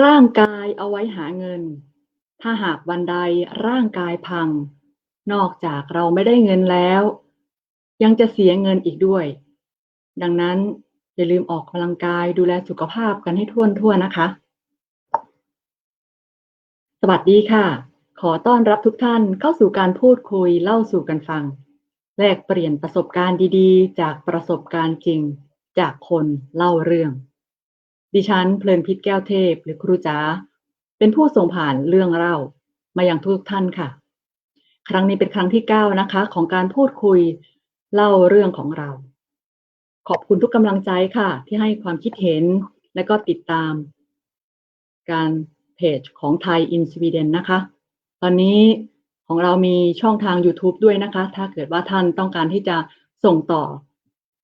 ร่างกายเอาไว้หาเงิน ถ้าหากวันใดร่างกายพัง นอกจากเราไม่ได้เงินแล้ว ยังจะเสียเงินอีกด้วย ดังนั้นอย่าลืมออกกำลังกายดูแลสุขภาพกันให้ทั่วทั่วนะคะ สวัสดีค่ะ ขอต้อนรับทุกท่านเข้าสู่การพูดคุยเล่าสู่กันฟัง แลกเปลี่ยนประสบการณ์ดีๆ จากประสบการณ์จริง จากคนเล่าเรื่อง ดิฉันเพลินพิษแก้วเทพหรือครูจ๋าเป็นผู้ส่งผ่านเรื่องเล่ามายังทุกท่านค่ะ ครั้งนี้เป็นครั้งที่9นะคะ ของการพูดคุยเล่าเรื่องของเรา ขอบคุณทุกกำลังใจค่ะ ที่ให้ความคิดเห็นและก็ติดตาม การเพจของไทยอินสวีเดนนะคะ ตอนนี้ของเรามีช่องทาง YouTube ด้วยนะคะ ถ้าเกิดว่าท่านต้องการที่จะส่งต่อ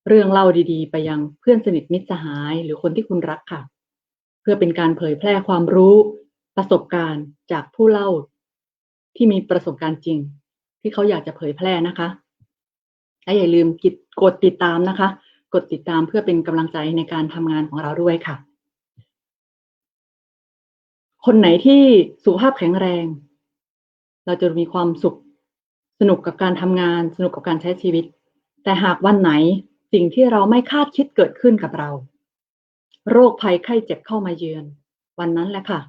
เรื่องเล่าดีๆ ไปยังเพื่อนสนิทมิตรสหาย หรือคนที่คุณรักค่ะ เพื่อเป็นการเผยแพร่ความรู้ประสบการณ์จากผู้เล่าที่มีประสบการณ์จริง ที่เขาอยากจะเผยแพร่นะคะและอย่าลืมกดกดติดตามนะคะ กดติดตามเพื่อเป็นกำลังใจในการทำงานของเราด้วยค่ะ คนไหนที่สุขภาพแข็งแรง เราจะมีความสุขสนุกกับการทำงาน สนุกกับการใช้ชีวิต แต่หากวันไหน สิ่งที่เราไม่คาดคิดเกิดขึ้นกับเรา โรคภัยไข้เจ็บเข้ามาเยือน วันนั้นแหละค่ะ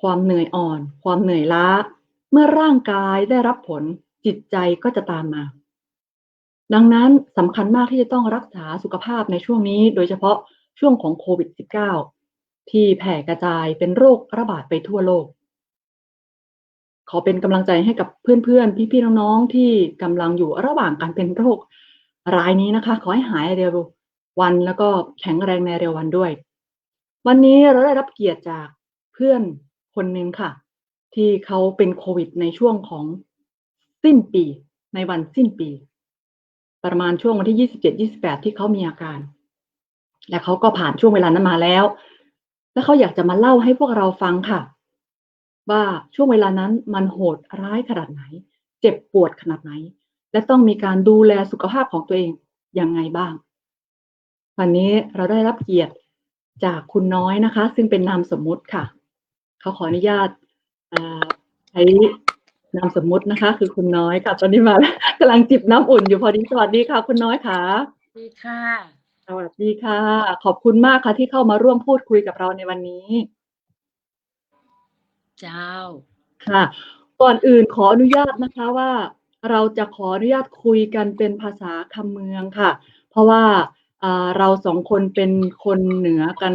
ความเหนื่อยอ่อน ความเหนื่อยล้า เมื่อร่างกายได้รับผลจิตใจก็จะตามมา ดังนั้นสำคัญมากที่จะต้องรักษาสุขภาพในช่วงนี้ โดยเฉพาะช่วงของโควิด -19 ที่แผ่กระจายเป็นโรคระบาดไปทั่วโลก ขอเป็นกำลังใจให้กับเพื่อนๆ พี่ๆ น้องๆ ที่กำลังอยู่ระหว่างการเป็นโรค รายนี้นะคะ ขอให้หายเร็ววันแล้วก็แข็งแรงในเร็ววันด้วย วันนี้เราได้รับเกียรติจากเพื่อนคนหนึ่งค่ะ ที่เขาเป็นโควิดในช่วงของสิ้นปี ในวันสิ้นปี ประมาณช่วงวันที่27 28ที่เขามีอาการ และเขาก็ผ่านช่วงเวลานั้นมาแล้ว และเขาอยากจะมาเล่าให้พวกเราฟังค่ะ ว่าช่วงเวลานั้นมันโหดร้ายขนาดไหน เจ็บปวดขนาดไหน และต้องมีการดูแลสุขภาพของตัวเองยังไงบ้าง วันนี้เราได้รับเกียรติจากคุณน้อยนะคะ ซึ่งเป็นนามสมมุติค่ะ เขาขออนุญาตอ่าใช้นามสมมุตินะคะ คือคุณน้อยค่ะ ตอนนี้มาแล้วกำลังจิบน้ำอุ่นอยู่พอดีสวัสดีค่ะ คุณน้อยค่ะดีค่ะ สวัสดีค่ะ ขอบคุณมากค่ะที่เข้ามาร่วมพูดคุยกับเราในวันนี้ เจ้าค่ะ ก่อนอื่นขออนุญาตนะคะว่า เราจะขออนุญาตคุยกันเป็นภาษาคำเมืองค่ะ เพราะว่าเราสองคนเป็นคนเหนือกัน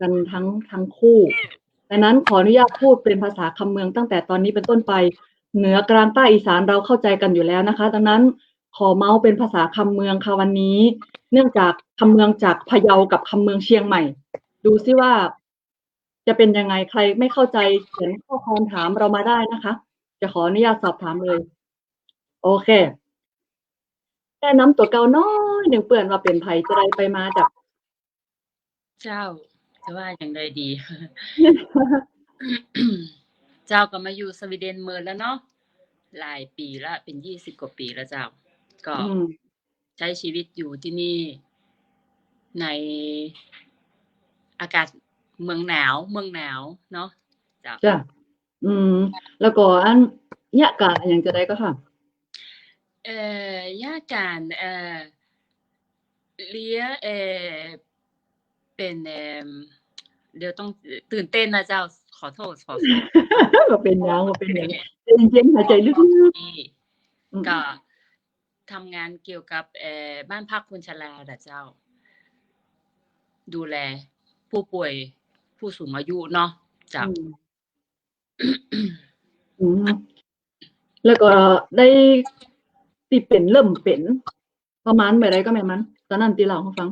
กันทั้งทั้งคู่ดังนั้นขออนุญาตพูดเป็นภาษาคำเมืองตั้งแต่ตอนนี้เป็นต้นไป เหนือกลางใต้อีสานเราเข้าใจกันอยู่แล้วนะคะ ดังนั้นขอเมาส์เป็นภาษาคำเมืองค่ะวันนี้ เนื่องจากคำเมืองจากพะเยากับคำเมืองเชียงใหม่ ดูซิว่า จะเป็นยังไงใครไม่เข้าใจเขียนข้อความถามเรามาได้นะคะ จะขออนุญาตสอบถามเลย โอเคแนะนำตัวเก่าน้อยหนึ่งเปื่อนว่าเป็นไผจะได้ไปมาจากเจ้าจะว่าอย่างไรดี เจ้าก็มาอยู่สวีเดนเมินแล้วเนาะหลายปีละเป็นยี่สิบกว่าปีแล้วเจ้า ก็อืมใช้ชีวิตอยู่ที่นี่ ในอากาศเมืองหนาวเมืองหนาวเนาะเจ้าจ้ะอืม แล้วก็อันเนี่ยกาอย่างจะได้ก็ค่ะ เอ่อย่าการเอ่อเลี้ยเอ่อเป็นเอ่อเดี๋ยวต้องตื่นเต้นนะเจ้าขอโทษขอโทษก็เป็นอยังก็เป็นอย่างเย็นๆหายใจลึกที่ๆอืมก็ทำงานเกี่ยวกับเอ่อบ้านพักคนชราน่ะเจ้า ดูแลผู้ป่วยผู้สูงอายุเนาะเจ้า อืมอืมแล้วก็ได้ ติเป็นเริ่มเป็น ประมาณเมื่อไรก็แม่นมันตอนนั้นตีเราให้ฟัง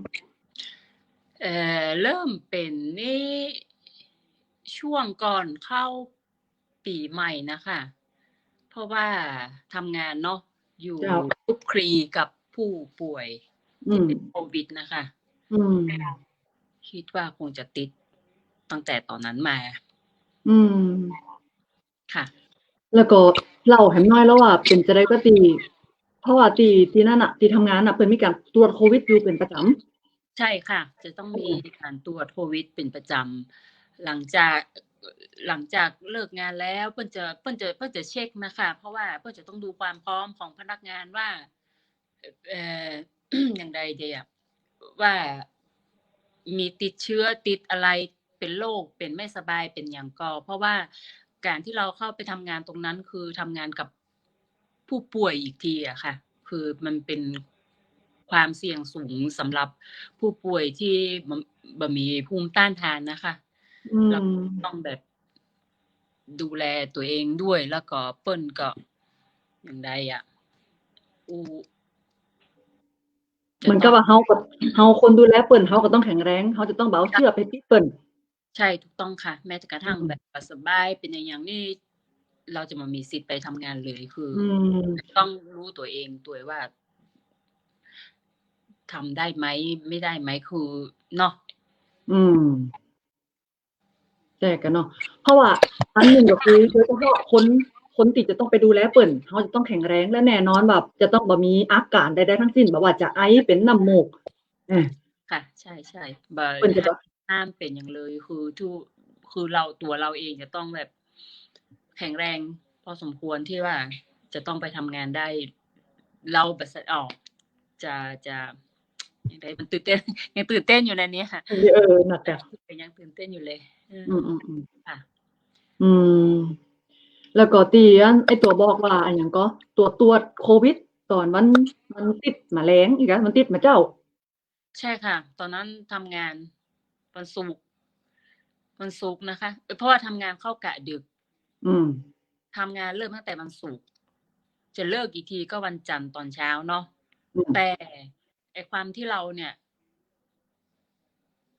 เอ่อเริ่มเป็นนี่ช่วงก่อนเข้าปีใหม่นะคะเพราะว่าทำงานเนาะอยู่เจ้าคลุกคลีกับผู้ป่วยอืที่มเป็นโควิดนะคะอืมคิดว่าคงจะติดตั้งแต่ตอนนั้นมา อืม ค่ะ แล้วก็เล่าให้น้อยแล้วว่าเป็นจะได้ก็ตี เพราะว่าตีที่นั่นอะที่ทำงานอะเพิ่นมีการตรวจโควิดอยู่เป็นประจำใช่ค่ะ จะต้องมีการตรวจโควิดเป็นประจหลังจากหลังจากเลิกงานแล้วเปิ้นจะเปิ้นจะเปิ้นจะเช็คนะคะ เพราะว่าเปิ้นจะต้องดูความพร้อมของพนักงานว่าเอ่ออย่างใดเดียว่ามีติดเชื้อติดอะไรเป็นโรคเป็นไม่สบายเป็นอย่างกอเพราะว่าการที่เราเข้าไปทำงานตรงนั้นคือทำงานกับ ผู้ป่วยอีกทีอะค่ะ คือมันเป็นความเสี่ยงสูงสำหรับผู้ป่วยที่บ่บ่มีภูมิต้านทานนะคะอืมเราต้องแบบดูแลตัวเองด้วยแล้วก็เปิ้นก็อย่างใดอะอูจะเหมือนกับว่าเฮาก็เฮาคนดูแลเปิ่นเฮาก็ต้องแข็งแรงเฮาจะต้องเบาเชือกไปปิดเปิ่นใช่ถูกต้องค่ะ แม้แต่กระทั่งอืมแบบสบายเป็นอย่างอย่างนี้ เราจะมามีสิทธิ์ไปทำงานเลยคืออือมต้องรู้ตัวเองตัวว่าทำได้ไหมไม่ได้ไหมคือเนาะอืมแต่กันเนาะเพราะว่าอันหนึ่งก็คือโดยเฉพาะคนคนติดจะต้องไปดูแลเปิ่นเขาจะต้องแข็งแรงและแน่นอนแบบ จะต้องบ่มีอาการใดๆทั้งสิ้นแบบว่าจะไอเป็นน้ำมูกเออค่ะ ใช่ใช่บ่เปิ่นจะแบบห้ามเป็นอย่างเลยคือทุกคือเราตัวเราเองจะต้องแบบ แข็งแรงพอสมควรที่ว่าจะต้องไปทำงานได้ เราแบบออกจะจะยังไงมันตื่นเต้นยังตื่นเต้นอยู่ในนี้ค่ะเออหนักอะยังตื่นเต้นอยู่เลยเอออืมอืมอืมค่ะ อืม แล้วก็ตีอันไอตัวบอกว่าอันอย่างก็ตัวตรวจโควิด ตอนมันมันติดมาแรงอีกอะมันติดมาเจ้า ใช่ค่ะ ตอนนั้นทำงานวันศุกร์วันศุกร์นะคะเอ่อเพราะว่าทำงานเข้ากะดึก อืมทำงานเริ่มตั้งแต่วันศุกร์จะเลิกอีกทีก็วันจันทร์ตอนเช้าเนาะอืมแต่ไอความที่เราเนี่ย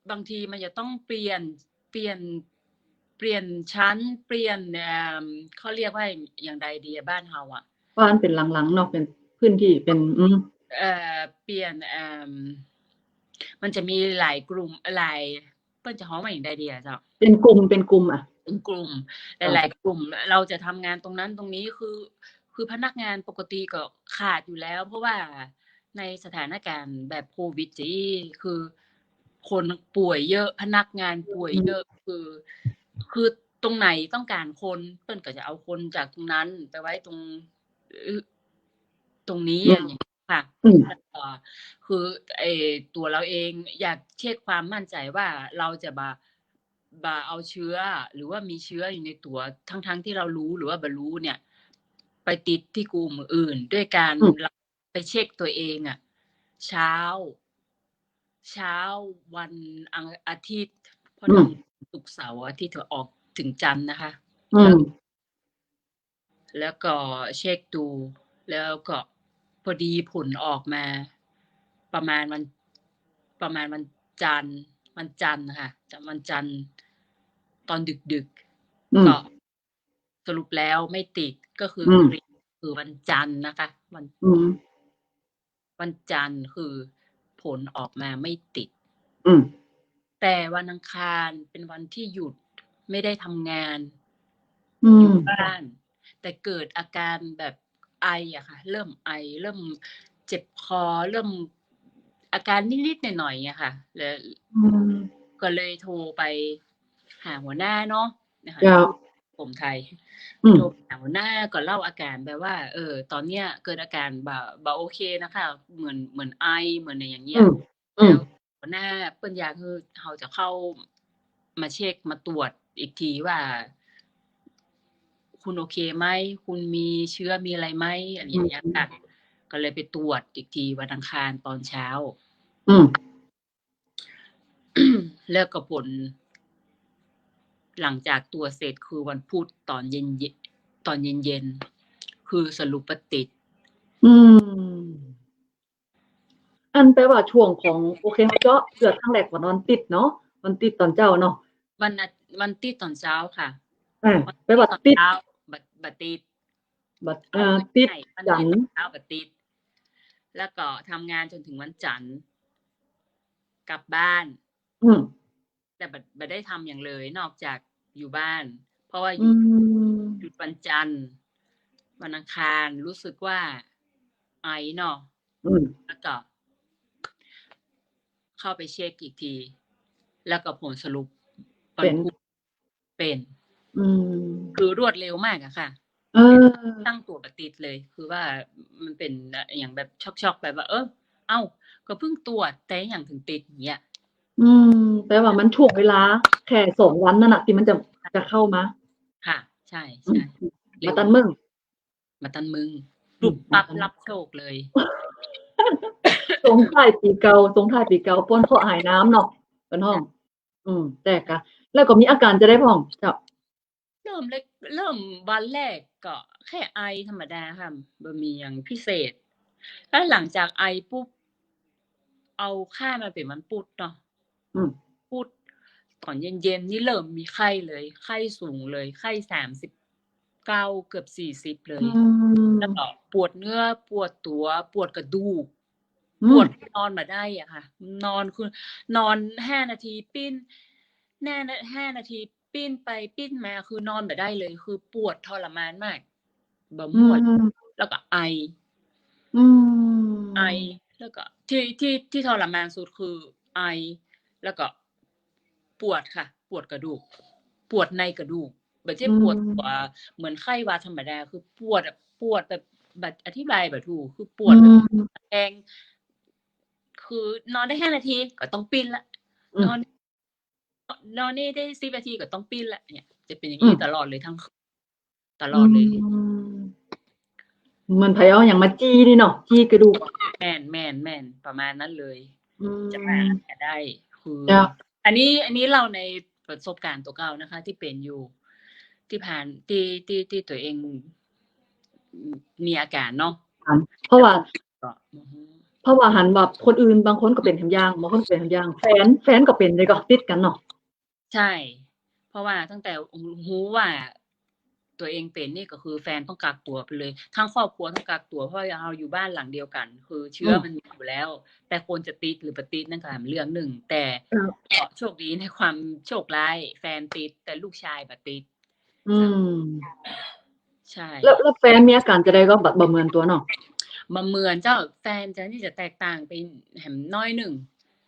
บางทีมันจะต้องเปลี่ยนเปลี่ยนเปลี่ยนชั้น เปลี่ยนเอ่อเขาเรียกว่าอย่างใดดีอะบ้านเฮาอะบ้านเป็นหลังๆเนาะเป็นพื้นที่เป็น อืมเอ่อเปลี่ยนเอ่อมันจะมีหลายกลุ่มหลายเปิ้นจะฮ้องว่าอย่างใดดีอะเจ้าเป็นกลุ่มเป็นกลุ่มอะ เป็นกลุ่มหอ่าลาย ๆ กลุ่ม เราจะทำงานตรงนั้นตรงนี้คือ คือพนักงานปกติก็ขาดอยู่แล้ว เพราะว่าในสถานการณ์แบบโควิดจีคือ คนป่วยเยอะพนักงานป่วยเยอะคือ คือตรงไหนต้องการคนเปิ้นก็จะเอาคนจากตรงนั้นไปไว้ตรงเอ่อตรงนี้อืมอย่างเงี้ยค่ะอืมเอ่อคือไอตัวเราเองอยากเช็คความมั่นใจว่าเราจะบา บาเอาเชื้อ หรือว่ามีเชื้ออยู่ในตัวทั้งๆที่เรารู้หรือว่าบรู้เนี่ย ไปติดที่กลุ่มอื่น ด้วยการอืมเราไปเช็คตัวเองอะเช้า เช้าวันอังอาทิตย์เพราะอืมทำศุกร์เสาร์อาทิตย์เธอออกถึงจันทร์นะคะอืมแล้วก็เช็คดู แล้วก็พอดีผลออกมา ประมาณวันประมาณวันจันทร์วันจันทร์ค่ะจะวันจันทร์ ตอนดึกดึกๆอืมก็สรุปแล้วไม่ติดก็คืออมคือวันจันทร์นะคะ วันอืมวันจันทร์คือผลออกมาไม่ติดอืมแต่วันอังคารเป็นวันที่หยุดไม่ได้ทำงานอือยู่มบ้าน แต่เกิดอาการแบบไออะค่ะ เริ่มไอ เริ่มเจ็บคอ เริ่มอาการนิดๆหน่อยๆอะค่ะ แล้วอืมก็เลยโทรไป หาหัวหน้าเนาะนะคะครับผมไทยอืมโทรไปหาหัวหน้าก็เล่าอาการแบบว่า เออ ตอนเนี้ยเกิดอาการแบบแบบโอเคนะคะ เหมือนเหมือนไอเหมือนอะไรอย่างเงี้อืยมอืมแล้วหัวหน้าเปิ้นอยากคือเขาจะเข้ามาเช็คมาตรวจอีกทีว่า คุณโอเคไหมคุณมีเชื้อมีอะไรไหมอะไรอย่างเงี้ยค่ะก็เลยไปตรวจอีกทีวันอังคารตอนเช้า อืมแล้วก็ผล หลังจากตัวจเสร็จคือวันพุธตอนเย็นๆตอนเย็นๆคือสรุปว่าติด อืม อันแปลว่าช่วงของโอเคเจาะเกิดทั้งแรกกว่านอนติดเนาะมันติดตอนเจ้าเนาะวันอาวันติดตอนเช้าค่ะอ่าแปลว่าตอนติดเช้าบัดบัดติดบัดอ่าติดใช่วันจันทร์ติดเช้าบัดติด แล้วก็ทำงานจนถึงวันจันทร์กลับบ้าน อืมแต่ บัดบัดได้ทำอย่างเลย นอกจากอยู่บ้าน เพราะว่าหอืยุดมหยุดวันจันทร์วันอังคารรู้สึกว่าไอเนาะอืมแล้วก็ เข้าไปเช็คอีกที แล้วก็ผลสรุปวัเป็นพุธเป็น อืม คือรวดเร็วมากอะค่ะเออตั้งตัวปฏิดเลย คือว่ามันเป็นอย่างแบบช็อกๆแบบว่า เออเอ้า ก็เพิ่งตรวจแต่อย่างถึงติดอย่างเงี้ย อืม แปลว่ามันช่วงเวลา แค่สองวันนั่นน่ะที่มันจะจะเข้ามาค่ะ ใช่อืใช่มมาตันมึง มาตันมึงปลุบปั๊บรับโชคเลย สงท้ายปีเก่าสงท้ายปีเก่าป้นเพราะหายน้ำเนาะเป็นห้อง อืม แต่กะ แล้วก็มีอาการจะได้พ่องเจ้าเริ่มเล็กเริ่มวันแรกก็แค่ไอธรรมดาค่ะบะมีอย่างพิเศษ แล้วหลังจากไอปุ๊บ เอาค่ามาเป็นมันปุดเนาะ อืมปุดตอนเย็นๆนี่เริ่มมีไข้เลย ไข้สูงเลย ไข้สามสิบเก้าเกือบสี่สิบเลยอืมแล้วก็ปวดเนื้อ ปวดตัว ปวดกระดูกอืปวมดนอนมาได้อะค่ะ นอนคือนอนห้านาทีปิ้นแน่นะห้านาทีปิ้นไปปิ้นมาคือนอนมาได้เลย คือปวดทรมานมากบะอืม่วนมแล้วก็ไออืมไอแล้วก็ที่ที่ที่ทรมานสุดคือไอ แล้วก็ปวดค่ะ ปวดกระดูก ปวดในกระดูกแบบที่ปวดตัวเหมือนไข้หวัดธรรมดาคือปวดแบบปวดแบบแบบอธิบายแบบถูกคือปวดแบบอืมแดงคือนอนได้ห้านาทีก็ต้องปิ้นละอืมนอน นอนนี่ได้สิบนาทีก็ต้องปิ้นละเนี่ย จะเป็นอย่างนี้อืมตลอดเลยทั้งคืนตลอดเลยมเหมือนไผเอาอย่างมาจี้นี่เนาะจี้กระดูกแม่นแม่นแม่นประมาณนั้นเลยอืมจะมาได้ คือจ้ะอันนี้อันนี้เราในประสบการณ์ตัวเก่านะคะ ที่เป็นอยู่ที่ผ่านที่ที่ที่ตัวเองมีอาการเนาะเพราะว่าก็อือฮึเพราะว่าหันแบบคนอื่นบางคนก็เป็นทำยางบางคนก็เป็นทำยางแฟนแฟนก็เป็นเลยก็ติดกันเนาะใช่ เพราะว่าตั้งแต่รู้ว่า ตัวเองเป็นนี่ก็คือแฟนต้องกักตัวไปเลย ทั้งครอบครัวต้องกักตัวเพราะเราอยู่บ้านหลังเดียวกัน คือเชื้อมันมีอยู่แล้ว แต่คนจะติดหรือปฏิดนั่นก็เป็นเรื่องหนึ่ง แต่ก็โชคดีในความโชคร้ายแฟนติด แต่ลูกชายปฏิดอืมใช่ แล้วแล้วแฟนมีอาการจะได้ก็แบบบ่เหมือนตัวเนาะมาเหมือนเจ้าแฟนจะนี่จะแตกต่างไปแหมน้อยหนึ่ง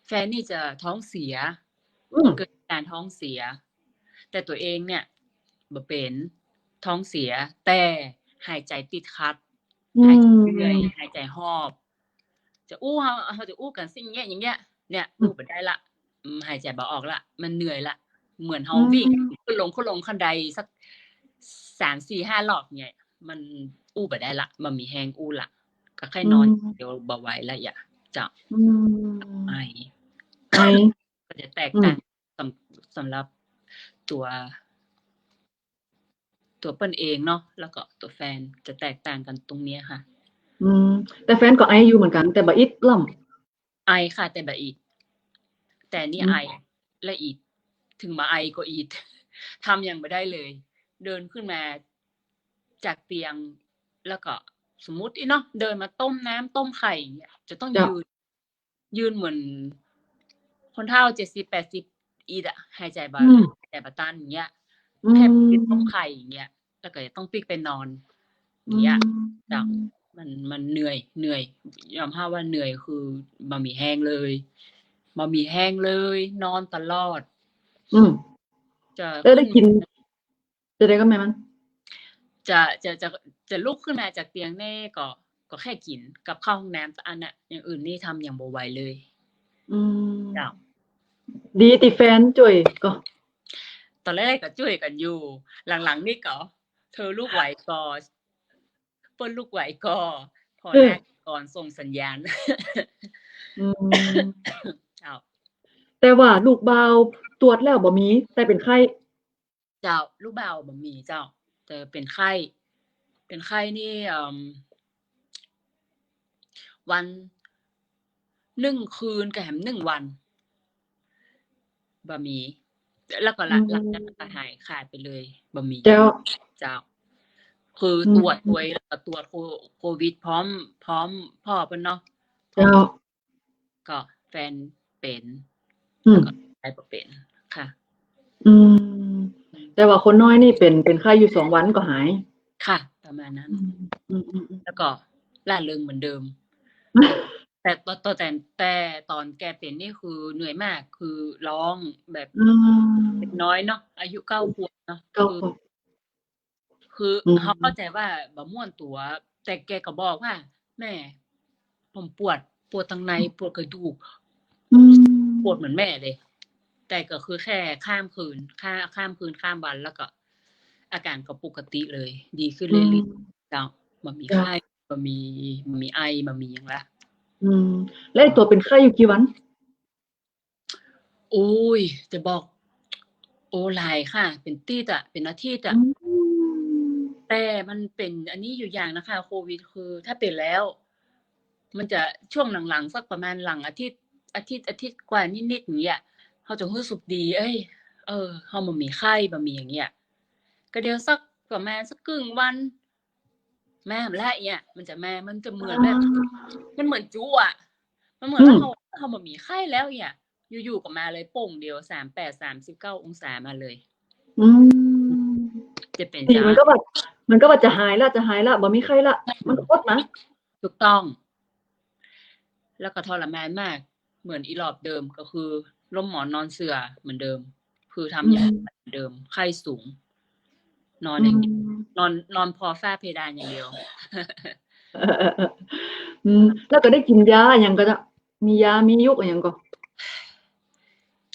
แฟนนี่จะท้องเสียอืมเกิดการท้องเสีย แต่ตัวเองเนี่ยบ่เป็น ท้องเสีย แต่หายใจติดขัดอืหายใจมเหนื่อยหายใจหอบ จะอู้เขาเขาจะอู้กันสิ่งเงี้ยอย่างเงี้ยเนี่ยอู้ไปได้ละอืมหายใจบ่ออกละมันเหนื่อยละเหมือนเฮาวิ่งขึ้นลงขึ้นลงคันใดสักสามสี่ห้ารอบเนี่ยมันอู้ไปได้ละมันมีแหงอู้ละก็แค่นอนเดี๋ยวบ่ไหวละอย่าจะอืมไอไอก็จะแตกต่างสำสำหรับตัว ตัวเปิ้นเองเนาะแล้วก็ตัวแฟนจะแตกต่างกันตรงเนี้ยค่ะ อืม แต่แฟนก็ไออยู่เหมือนกัน แต่บ่อิดล่ำไอค่ะ แต่แบบอีกแต่นี่อืมไอและอีกถึงมาไอก็อีกทำยังไม่ได้เลย เดินขึ้นมาจากเตียงแล้วก็สมมุติอีเนาะเดินมาต้มน้ำต้มไข่อย่างเงี้ยจะต้องยืน ยืนเหมือน คนเฒ่าเจ็ดสิบแปดสิบอีดอะหายใจบาอืมหายใจบาตันอย่างเงี้ยอื แค่มกินต้มไข่อย่างเงี้ยแล้วก็จะต้องปิกไปนอนอย่างเงี้ยจ้ะมันมันเหนื่อยเหนื่อยยอมรับว่าเหนื่อยคือบะหมี่แห้งเลยบะหมี่แห้งเลย นอนตลอด อืมจะแล้วได้กินขึ้จะได้ก็แม่มันจะจะจะจะลุกขึ้นมาจากเตียงแน่ก็ก็แค่กินกับเข้าห้องน้ำแต่อันน่ะอย่างอื่นนี่ทำอย่างบ่ไหวเลย อืมจ้ะดีติแฟนจ่วยก็ ตอนแรกก็ช่วยกันอยู่ หลังๆนี่ก็เธอลูกไหวก็เปิ้นลูกไหวก็พอหน้าก่อนส่งสัญญาณอืมเจ้าแต่ว่าลูกเบาตรวจแล้วบ่มี แต่เป็นไข้ เจ้า ลูกเบาบ่มีเจ้า แต่เป็นไข้ เป็นไข้นี่เอิ่มวันหนึ่งคืนกับแหมหนึ่งวันบ่มี แล้วก็หลังหลังจากนั้นก็หายขาดไปเลยบ่มีเจ้าเจ้า คืออืมตรวจไว้แล้วก็ตรวจโคโควิด พร้อม พร้อมพ่อเพิ่นเนาะเจ้าก็แฟนเป็นอืมใครบ่เป็นค่ะ อืม แต่ว่าคนน้อยนี่เป็นเป็นไข้อยู่สองวันก็หาย ค่ะ ประมาณนั้นอืมอืมอืมแล้วก็ล่าเริงเหมือนเดิม แต่ตอนตอนแต่แต่ตอนแกเป็นนี่คือเหนื่อยมากคือร้องแบบอืมด็กน้อยเนาะอายุเก้าขวบเนาะเก้าคือ ขวบ คืออมเขาเข้าใจว่าบะม่วนตัว แต่แกก็บอกว่า แม่ ผมปวด ปวดทางในปวดกระดูก อืมปวดเหมือนแม่เลย แต่ก็คือแค่ข้ามคืนข้าข้ามคืนข้ามวันแล้วก็ อาการก็ปกติเลย ดีขึ้นอืเรื่อยมๆเจ้ามันมีจ้ะไข้มันมีมันมีไอมันมีอย่างละ อืม แล้วไอ้ตัวเป็นไข้อยู่กี่วันโอ้ยจะบอก โอ้หลายค่ะ เป็นตีดอะเป็นอาทิตย์อะอืมแต่มันเป็นอันนี้อยู่อย่างนะคะ โควิดคือ ถ้าเป็นแล้ว มันจะช่วงหลังๆสักประมาณหลังอาทิตย์ อาทิตย์อาทิตย์กว่านิดๆอย่างเงี้ยเขาจะรู้สึกดี เอ้ย เออเขามันมีไข้บะมีอย่างเงี้ยก็เดี๋ยวสักประมาณสักครึ่งวัน แม่และเนี่ยมันจะแม่มันจะเหมือนแบบมันเหมือนจู้อะ มันเหมือนว่าอืมเขาเขามันมีไข้แล้วเนี่ยอยู่ๆก็มาเลยโป่งเดียวสามแปดสามสิบเก้าองศามาเลย อืมจะเป็นดีจ้ามันก็แบบมันก็ว่าจะหายละจะหายละบ่มีไข้ละมันก็อดนะถูกต้อง แล้วก็ทรมานมาก เหมือนอีหลอบเดิมก็คือล้มหมอนนอนเสือเหมือนเดิม คือทำอย่างเหมือนเดิมไข้สูง นอนอย่างเดียวนอนนอนพอฝ้าเพดานอย่างเดียวเออเออเอออืมแล้วก็ได้กินยาอย่างก็จะมียามียุกอย่างก็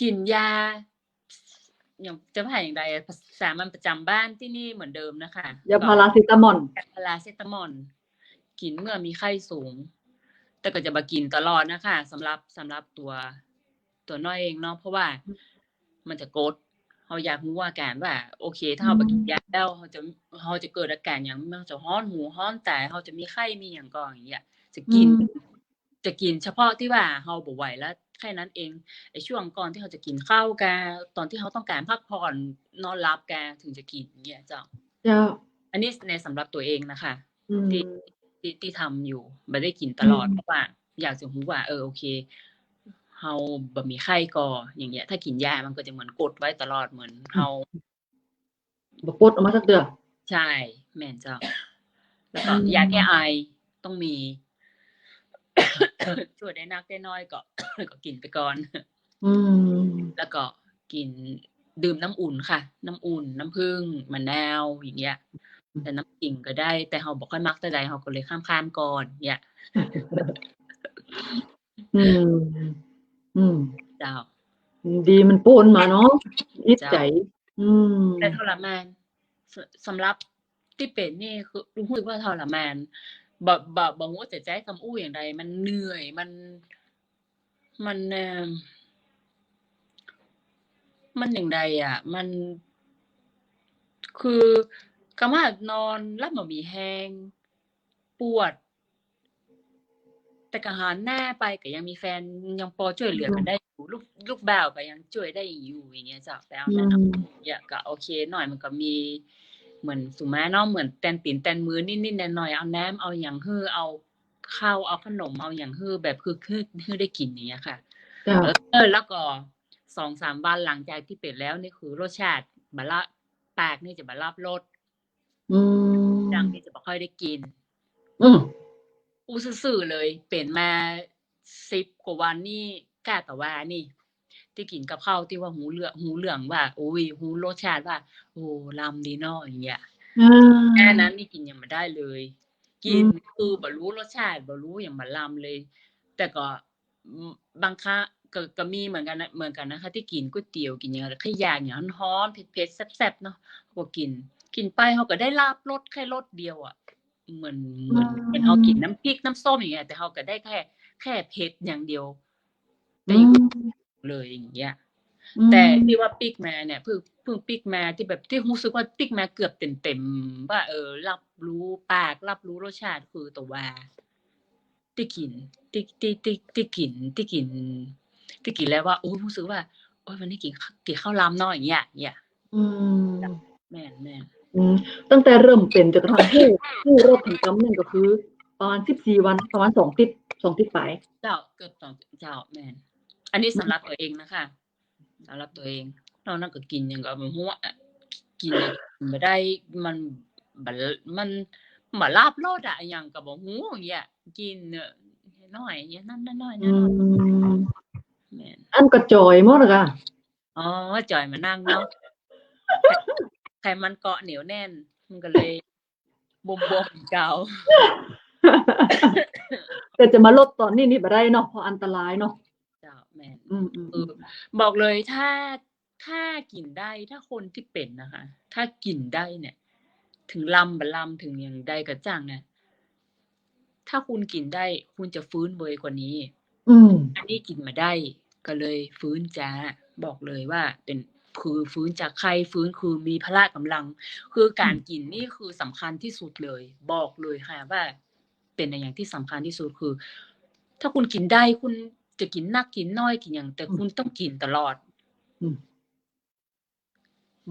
กินยาอย่างจะผ่านอย่างไรอะสามัญประจำบ้านที่นี่เหมือนเดิมนะคะยาพาราเซตามอลพาราเซตามอลกินเมื่อมีไข้สูง แต่ก็จะมากินตลอดนะคะสำหรับสำหรับตัวตัวน้อยเองเนาะเพราะว่ามันจะกด เราอยากรู้ว่าอาการว่า โอเค ถ้าเราไปกินยาแล้วเราจะเราจะเกิดอาการอย่างมันจะฮ้อนหูฮ้อนแต่เราจะมีไข้มีอย่างก่อนอย่างเงี้ยจะกิน จะกินเฉพาะที่ว่าเราบ่ไหวแล้วแค่นั้นเองไอ้ช่วงก่อนที่เราจะกินข้าวกาตอนที่เขาต้องการพักผ่อนนอนหลับกาถึงจะกินอย่างเงี้ยเจ้าเจ้า อันนี้ในสำหรับตัวเองนะคะอืมที่ที่ที่ทำอยู่ไม่ได้กินตลอดอืมเพราะว่า อยากจะรู้ว่า เออโอเค เฮาบ่มีไข้ก่ออย่างเงี้ย ถ้ากินยามันก็จะเหมือนกดไว้ตลอดเหมือนเฮาบ่ปลดออกมาสักเดือใช่ แม่นเจ้า แล้วก็อืมยาแก้ไอต้องมีช่วยได้นักได้น้อยก็ก็กินไปก่อน อืม แล้วก็กินดื่มน้ำอุ่นค่ะ น้ำอุ่น น้ำผึ้งมะนาวอย่างเงี้ย แต่น้ำกิ่งก็ได้ แต่เราบอกค่อยมักแต่ใดเราก็เลยข้ามข้ามๆก่อนเนี่ย อืม อืม เจ้า ดีมันปนมาเนาะอิดใจ อืม แต่ทรมานสสำหรับที่เป็นนี่คือรู้สึกว่าทรมานบ่บ่บ่ฮู้ว่าจะใจคำอู้อย่างไรมันเหนื่อยมัน มันเอ่อมันอย่างไรอะ มัน คือคำว่านอนรับบ่มีแฮงปวด แต่ก็หันหน้าไปก็ยังมีแฟนยังพอช่วยเหลือกันได้อยู่ลูกลูกบ่าวก็ยังช่วยได้อยู่อย่างเงี้ยจ้ะแล้วอืนั่นน่ะมเนี่ยก็โอเค หน่อยมันก็มี เหมือนสุมาเนาะเหมือนแตนตีนแตนมือนิดๆหน่อยๆเอาน้ำเอาอย่างฮื้อเอาข้าวเอาขนมเอาอย่างฮื้อแบบคือคือคือได้กินอย่างเงี้ยค่ะจ้าเออแล้วก็สองสามวันหลังจากที่เป็นแล้วนี่คือรสชาติบะละปากนี่จะบะรับรสอืมดังนี่จะบ่ค่อยได้กิน อืม อู้ซื่อๆเลยเป็นมาสิบกว่าวันนี่กล้าแต่ว่านี่ ที่กินกับข้าวที่ว่าหูเหลืองหูเหลืองว่าโอ้ยหูรสชาติว่า โอ้ลำดีเนาะอย่างเงี้ยอ่าแค่นั้นนี่กินยังไม่ได้เลย กินอืมคือบรรู้รสชาติบรรู้อย่างมาลำเลย แต่ก็อืมบางครั้งก็ก็มีเหมือนกันนะเหมือนกันนะคะ ที่กินก๋วยเตี๋ยวกินอย่างไรขยางอย่างฮ้อนๆเผ็ดๆแซ่บๆเนาะก็กิน กินไปเขาก็ได้ลาบรสแค่รสเดียวอะ เหมือนเหมือนเหมือนเขากินน้ำพริกน้ำส้มอย่างเงี้ยแต่เขาก็ได้แค่ แค่เผ็ดอย่างเดียวแต่อือย่างมอื่นเลยอย่างเงี้ยอืมแต่ที่ว่าปิกมาเนี่ยเพิ่งเพิ่งปิกมาที่แบบที่รู้สึกว่าปิกมาเกือบเต็มเต็มๆว่าเออ รับรู้ปาก รับรู้รสชาติคือตัวว่าที่กินที่ที่ที่ที่กินที่กินที่กินแล้วว่าโอ้ยรู้สึกว่าโอ้ยวันนี้กินข้าวกินข้าวลำเนาะอย่างเงี้ยอย่างเงี้ยอืมแม่นแม่นอืม ตั้งแต่เริ่มเป็นจนกระทั่งผู้ผู้รอบถึงกำเนิดก็คือ ประมาณสิบสี่วันประมาณสองติดสองติดปลายเจ้าเกิดตอนเจ้าแม่นอันนี้สำหรับตัวเองนะคะสำหรับตัวเองนอกนั้นก็กินอย่างก็มันหัวอะกินอย่างไม่ได้มันบัมันมาลาบโลดอะอย่างกับบอกหูอย่างเงี้ยกินเนอะน้อยอย่างเงี้ยนั่นน้อยๆอืนั่นมแม่นอันกระจอยหมดเลยค่ะอ๋อจอยมานั่งเนาะ ไขมันเกาะเหนียวแน่น มันก็เลยบมบมเก่าแต่จะมาลดตอนนี้นี่บ่ได้เนาะเพราะอันตรายเนาะเจ้าแม่นอืมอืมเออบอกเลยถ้าถ้ากินได้ถ้าคนที่เป็นนะคะ ถ้ากินได้เนี่ย ถึงลำบะลำถึงอย่างใดกระจ่างเนี่ยถ้าคุณกินได้ คุณจะฟื้นเวยกว่านี้ อืม อันนี้กินมาได้ ก็เลยฟื้นจ้าบอกเลยว่าเป็น คือฟื้นจากไข้ฟื้นคือมีพละกำลัง คือการกินนี่คือสำคัญที่สุดเลย บอกเลยค่ะว่า เป็นอย่างที่สำคัญที่สุดคือ ถ้าคุณกินได้คุณจะกินนักกินน้อยกินอย่างแต่คุณต้องกินตลอดอืม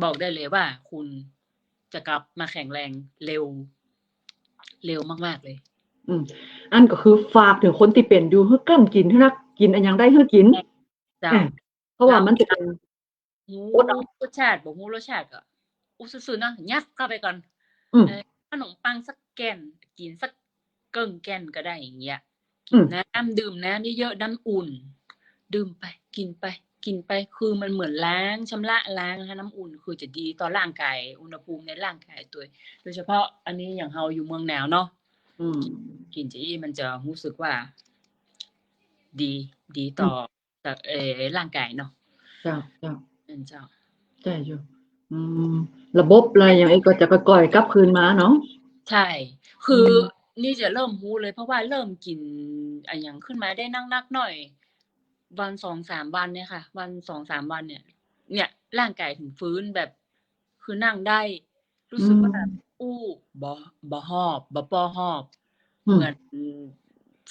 บอกได้เลยว่า คุณจะกลับมาแข็งแรงเร็ว เร็วมากๆเลย อืมอันก็คือฝากถึงคนที่เป็นอยู่เฮือกล้ำกินเฮือนักกินอันยังได้เฮือกินจ้าอะเพราะว่ามันจะเป็น หูอดเอารสชาติบอกหูรสชาติก็อุสุๆเนาะยัดเข้าไปก่อนอืมเออขนมปังสักแก่นกินสักเกิ้งแก่นก็ได้อย่างเงี้ยอืกินมน้ำดื่มน้ำเยอะๆน้ำอุ่น ดื่มไป กินไป กินไปคือมันเหมือนล้างชำระล้างนะคะน้ำอุ่น คือจะดีต่อร่างกายอุณหภูมิในร่างกายตัว โดยเฉพาะอันนี้อย่างเราอยู่เมืองหนาวเนาะอืมกินจะอี้มันจะรู้สึกว่า ดีดีต่อต่อเออร่างกายเนาะ เจ้าเจ้านั่นเจ้าใช่อยู่อืมระบบอะไรอย่างไอ้ก็จะก่อยๆกลับคืนมาเนาะใช่ คืออมนี่จะเริ่มรู้เลยเพราะว่าเริ่มกินอะไรอย่างขึ้นมาได้นักนักๆหน่อย วันสองสามวันเนี่ยค่ะ วันสองสามวันเนี่ย เนี่ยร่างกายถึงฟื้นแบบคือนั่งได้ รู้สึกว่าอู้บ่บ่หอบบ่ปอหอบอืมเหมือน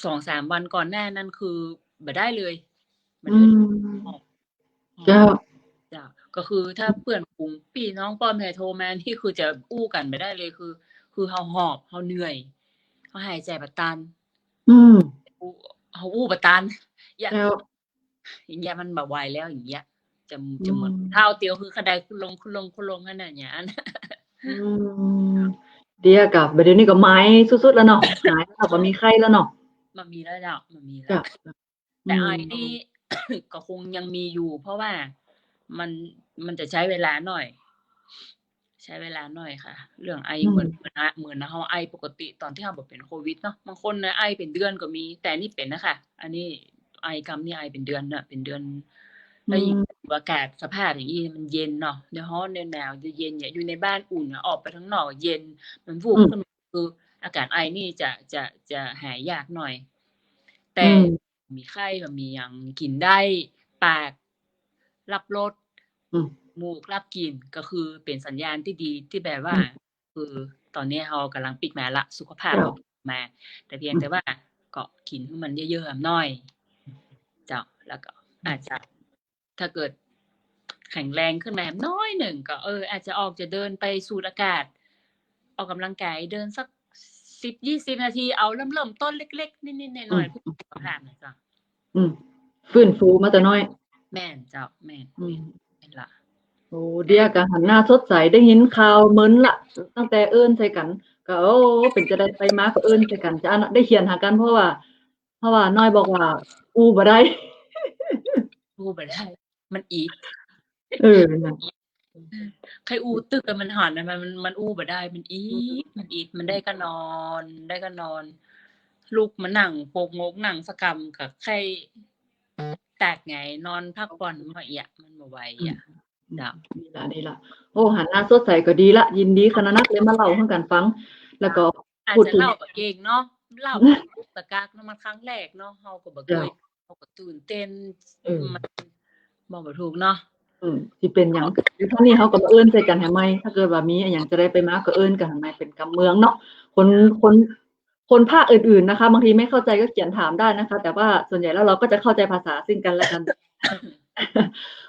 สองสามวันก่อนหน้านั้นคือบ่ได้เลยบ่อืได้มหอบหอบเจ้าจ้ะ ก็คือถ้าเพื่อนกลุ่มพี่น้องป้อมแม่โทรมานี่คือจะอู้กันไม่ได้เลยคือ คือเฮาหอบเฮาเหนื่อยเฮาหายใจบัดตัน อืมอู้เฮาอู้บัดตันอย่าเจ้าอย่างเงี้ยมันแบบไหวแล้วอย่างเงี้ยจะจะเหมือนอืมเท้าเตียวคือขดายขึ้นลงขึ้นลงขึ้นลงนั่นน่ะอย่างนั้นอืมเดียกับเดี๋ยวนี้ก็ไม้สุดๆแล้วเนาะหายแล้วก็มีไข้แล้วเนาะมันมีแล้วเนาะมันมีแล้จ้ะวแต่ไอ้อืมนี่ก็คงยังมีอยู่ เพราะว่า มันมันจะใช้เวลาหน่อย ใช้เวลาหน่อยค่ะ เรื่องไอเหมือนเหมือนนะเหมือนนะเขาไอปกติตอนที่เขาบอกเป็นโควิดเนาะบางคนนะไอเป็นเดือนก็มี แต่นี่เป็นนะคะอันนี้ไอกำนี่ไอเป็นเดือนเนะเป็นเดือนแล้วยิ่งอากาศสภาพอย่างนี้มันเย็นเนาะในห้องในหนาวจะเย็นเนี่ยอยู่ในบ้านอุ่นอะออกไปข้างนอกเย็น มันวูบอืมขึ้นมาคืออากาศไอนี่จะจะจะหายยากหน่อย แต่อืมมีไข้ก็มีอย่างกินได้ปาก รับรสอืมมูกรับกลิ่นก็คือเป็นสัญญาณที่ดีที่แบบว่า คือตอนนี้เรากำลังปิดมาละสุขภาพครับเรามา แต่เพียงแต่ว่าก็กินให้มันเยอะๆหน่อยเจ้าแล้วก็อาจจะถ้าเกิดแข็งแรงขึ้นมาน้อยหนึ่งก็เออ อาจจะออกจะเดินไปสูดอากาศ ออกกำลังกายเดินสักสิบยี่สิบนาทีเอาเริ่มเริ่มต้นเล็กๆนิดๆหน่อยๆเพื่อสุขภาพนะเจ้าอืมฟื้นฟูมาแต่น้อย แม่นเจ้าแม่นอืมแม่นละโอ้เดียก็หันหน้าสดใสได้ยินข่าวเหมือนละตั้งแต่เอิ้นใส่กันก็โอ้เป็นจะได้ไปมาก็เอิ้นใส่กันจะอันได้เขียนหากันเพราะว่า เพราะว่าน้อยบอกว่า อูบ่ได้อู้ไปได้ มันอีกเออนั่นใครอู้ตึกอะมันหันนะมันมันมันอู้ไปได้ มันอีกมันอีกมันได้ก็นอนได้ก็นอน ลูกมันนั่งโปกงกนั่งสกรรมกับใคร แตกไง นอนพักผ่อนมาเอียมันมาไหวอะเจ้านี่ละนี่ละโอ้หันหน้าสดใสก็ดีละ ยินดีขนาดนักเลยมาเล่าให้กันฟัง แล้วก็อาจพูดจะถึงเล่ากับเองเนาะเล่ากับตะกากเนาะมันครั้งแรกเนาะเฮาก็บ่เคยเฮาก็ตื่นเต้นเออมันบอกบ่ถูกเนาะอืมสิเป็นหยังเท่านี้เขาก็มาเอิ้นใส่กันให้ไหมถ้าเกิดว่ามีอหย่างจะได้ไปมาก็เอิ้นกันให้ไหมเป็นกำเมืองเนาะคนคน คนภาคอื่นๆนะคะบางทีไม่เข้าใจก็เขียนถามได้นะคะ แต่ว่าส่วนใหญ่แล้วเราก็จะเข้าใจภาษาซึ่งกันและกัน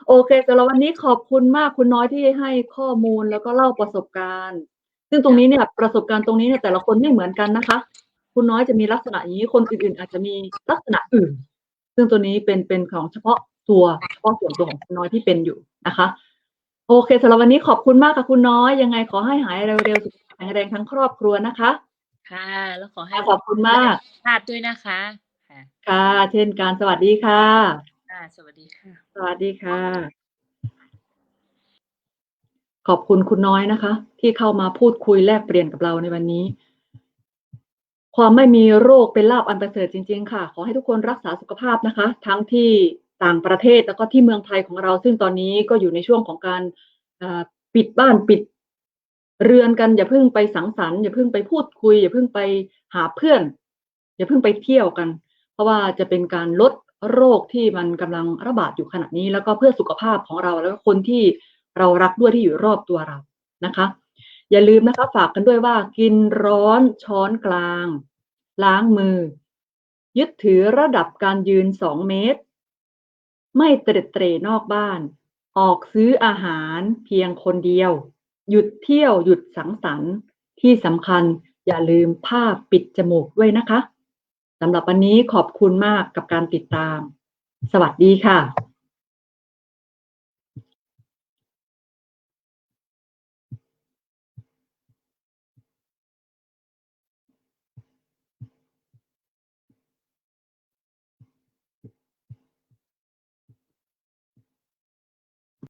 โอเคสำหรับวันนี้ขอบคุณมากคุณน้อยที่ให้ข้อมูลแล้วก็เล่าประสบการณ์ ซึ่งตรงนี้เนี่ยประสบการณ์ตรงนี้เนี่ยแต่ละคนไม่เหมือนกันนะคะ คุณน้อยจะมีลักษณะอย่างนี้คนอื่นๆ อาจจะมีลักษณะอื่น ซึ่งตัวนี้เป็นเป็นของเฉพาะตัวเฉพาะส่วนตัวของคุณน้อยที่เป็นอยู่นะคะ โอเคสำหรับวันนี้ขอบคุณมากค่ะคุณน้อยยังไงขอให้หายเร็วๆสุขภาพแข็งแรงทั้งครอบครัวนะคะ ค่ะ แล้วขอให้ขอบคุณมากพลาดด้วยนะคะ ค่ะค่ะเช่นกันสวัสดีค่ะค่ะ สวัสดีค่ะ สวัสดีค่ะ ขอบคุณคุณน้อยนะคะ ที่เข้ามาพูดคุยแลกเปลี่ยนกับเราในวันนี้ ความไม่มีโรคเป็นลาบอันประเสริฐจริง ๆ ค่ะ ขอให้ทุกคนรักษาสุขภาพนะคะ ทั้งที่ต่างประเทศแล้วก็ที่เมืองไทยของเรา ซึ่งตอนนี้ก็อยู่ในช่วงของการเอ่อปิดบ้านปิด เรือนกันอย่าเพิ่งไปสังสรรค์อย่าเพิ่งไปพูดคุย อย่าเพิ่งไปหาเพื่อน อย่าเพิ่งไปเที่ยวกัน เพราะว่าจะเป็นการลดโรคที่มันกำลังระบาดอยู่ขณะนี้ แล้วก็เพื่อสุขภาพของเราแล้วก็คนที่เรารักด้วยที่อยู่รอบตัวเรานะคะ อย่าลืมนะคะฝากกันด้วยว่ากินร้อนช้อนกลาง ล้างมือ ยึดถือระดับการยืน2เมตร ไม่เตร็ดเตรนอกบ้าน ออกซื้ออาหารเพียงคนเดียว หยุดเที่ยวหยุดสังสรรค์ที่สำคัญอย่าลืมผ้าปิดจมูกด้วยนะคะสำหรับวันนี้ขอบคุณมากกับการติดตาม สวัสดีค่ะ